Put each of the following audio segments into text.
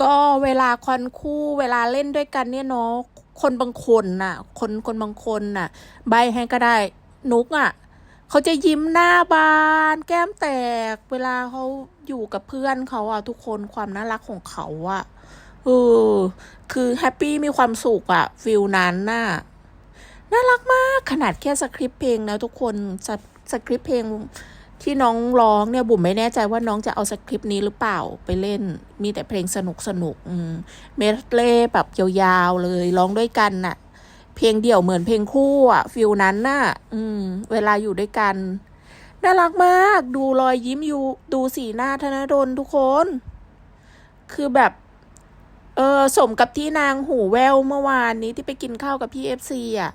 ก็เวลาคอนคู่เวลาเล่นด้วยกันเนี่ยเนาะคนบางคนน่ะ คนคนบางคนน่ะ ใบให้ก็ได้นุกอะเขาจะยิ้มหน้าบาน แก้มแตก เวลาเขาอยู่กับเพื่อนเขาอะทุกคนความน่ารักของเขาอะเออคือแฮปปี้มีความสุขอะฟิลนั้นน่ะน่ารักมากขนาดแค่สคริปต์เพลงนะทุกคนสสคริปต์เพลง ที่น้องร้องเนี่ยบุ๋มไม่แน่ใจว่าน้องจะเอาสคริปต์นี้หรือเปล่าไปเล่น มีแต่เพลงสนุกสนุกเมดเล่แบบยาวๆเลยร้องด้วยกันน่ะ เพลงเดี่ยวเหมือนเพลงคู่อะฟิลนั้นน่ะ อืม เวลาอยู่ด้วยกัน น่ารักมาก ดูรอยยิ้มอยู่ ดูสีหน้าธนดลทุกคน คือแบบ เออสมกับที่นางหูแววเมื่อวานนี้ที่ไปกินข้าวกับพี่เอฟซีอะ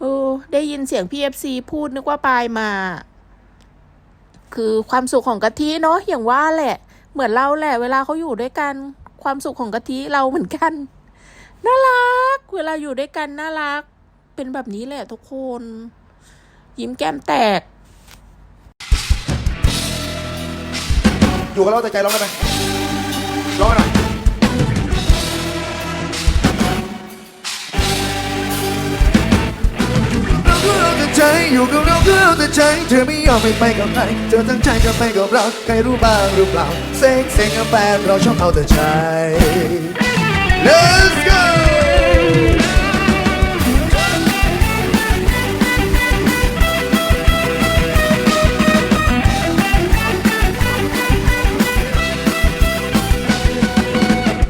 เออได้ยินเสียงพี่เอฟซีพูดนึกว่าปายมา คือความสุขของกะทิเนาะอย่างว่าแหละ เหมือนเราแหละ เวลาเขาอยู่ด้วยกัน ความสุขของกะทิเราเหมือนกันน่ารัก เวลาอยู่ด้วยกันน่ารัก เป็นแบบนี้แหละทุกคน ยิ้มแก้มแตก อยู่กับเราแต่ใจร้องได้ไหมร้องกันหน่อย อยู่กับเราก็เอาแต่ใจเธอไม่ยอมไม่ไปกับใครเธอตั้งใจจะไปกับเราใครรู้บ้างหรือเปล่าเซ็งเซ็งกับแฟนเราชอบเอาแต่ใจ Let's go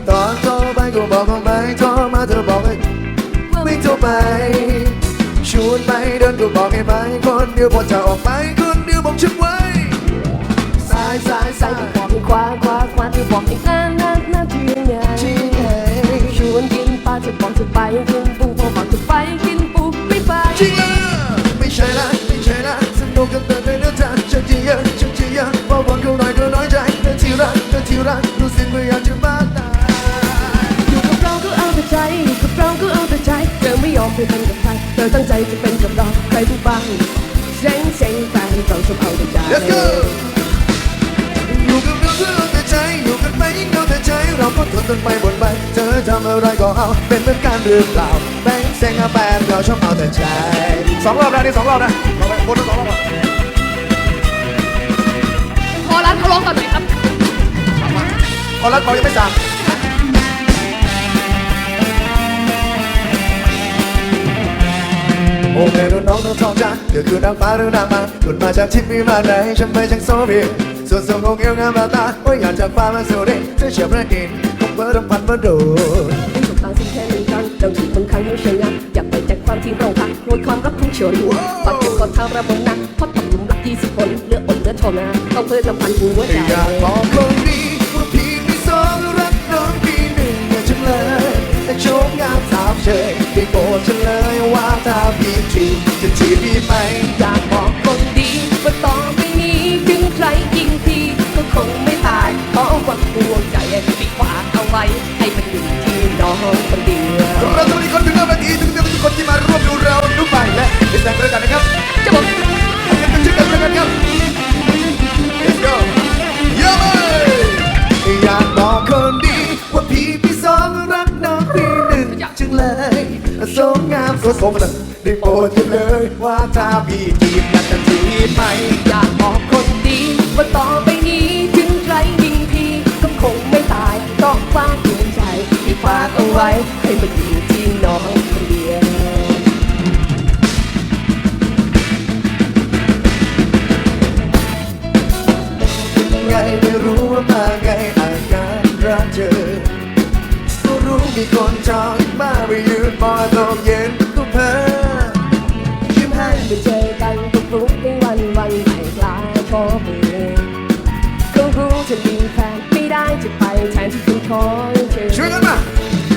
ตอนโทรไปก็บอกว่าไม่โทรมาเธอบอกให้ไม่โทรไป ชวนไปเดินก็บอกให้ไปคนเดียวพอจะออกไปคนเดียวบอกฉันไว้สายสายสายก็บอกให้คว้าคว้าคว้าที่บอกให้นานนานนานที่ยังไงที่ไหนชวนกินปลาจะบอกจะไปกินปูพอบอกจะไปกินปูไม่ไปจริงละไม่ใช่ละไม่ใช่ละสนุกกันแต่ในเนื้อทางฉันที่เยอะฉันที่เยอะพอวันเขาหน่อยก็น้อยใจเธอที่รักเธอที่รักรู้สึกว่าอยากจะบ้าตายอยู่กับเราก็เอาแต่ใจอยู่กับเราก็เอาแต่ใจเธอไม่ยอมไปเป็นกับ อตั้งใจจะเป็นกับเราใครรู้บ้างเซ็งเซ็งแฟนเราชอบเอาแต่ใจ Let's go อยู่กับเราก็เอาแต่ใจอยู่กันไปยิ่งเอาแต่ใจเราก็ทนกันไปบ่นไปเธอทำอะไรก็เอาเป็นเหมือนกันหรือเปล่าแบงค์เซ็งอาแปนเราชอบเอาแต่ใจสองรอบนะนี่สองรอบนะเราไปบนทั้งสองรอบก่อนพอร้านเขาร้องก่อนไหมครับพอรัดบอกยังไม่สั่ง โอเครุ่นน้องน้องทองจ้าเธอคือนางฟ้าหรือนางมาคุณมาจากทิพย์วิมานไหนฉันไม่ช่างโซบีส่วนทรงของเอวงามมาตาว่าอยากจากฟ้ามาสู่ดินเธอเชื่อพระอินทร์คงเบอร์ต้องพันมาดูเป็นสุขตาสิ่งแค่หนึ่งครั้งเราอยู่บนครั้งไม่เชียงยันอยากไปจากความที่เราพักโวยความรักของชนปัดเก็บกอดเท้าระบมนักเพราะทำหลุมรักยี่สิบคนเหลืออดเหลือทนนะต้องเพิ่มลำพันหัวใจอยากบอกคนดีว่าพี่มีสองรักน้องพี่หนึ่งอย่าจังเลยแต่โชคงามสามเชยได้โปรดเฉลยว่า ถ้าพี่ทีจะจีบพี่ไหมอยาก สมงามสดสมกันได้โปรดเลยว่าถ้าพี่จีบนักจะจีบไหมอยากบอกคนดีว่าต่อไปนี้ถึงใครยิงทีก็คงไม่ตายต้องคว้าดวงใจที่ฝากเอาไว้ให้มันอยู่ที่น้องคนเดียวไงไม่รู้ว่ามาไงอาการรักเธอก็รู้มีคนจองมาไปยืนมอ ตกเย็นก็เพ้อยิ้มให้ไปเจอกันทุกรุกในวันวันไม่กลาขอเบอร์เขารู้จะมีแฟนไม่ได้จะไปแทนที่คุณขอเธอช่วยกันมา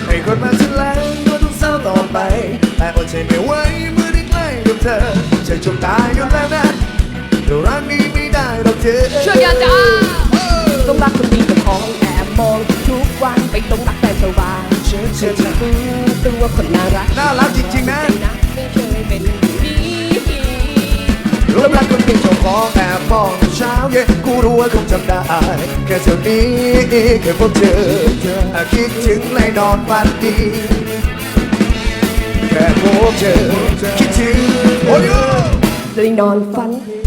ให้คนมาฉันแล้วก็ต้องเศร้าต่อไป แต่อดใจไม่ไหวเมื่อได้ใกล้กับเธอใจจมตายกันแล้วนะแต่รักนี้ไม่ได้หรอกเธอช่วยกันจ้าต้องรักคนดีกับของแอบมองทุกวันไปตรงรักแต่สว่าง เชื่อเชื่อเชื่อตัวคนน่ารักน่ารักจริงๆนะไม่เคยเป็นแบบนี้รูปลักษณ์คนเป็นเจ้าของแอบมองเช้าเย็นกูรู้ว่าคงจำได้แค่เท่านี้เคยพบเจอคิดถึงเลยนอนฝันดีแค่พบเจอคิดถึงโอ้ยเลยนอนฝันดี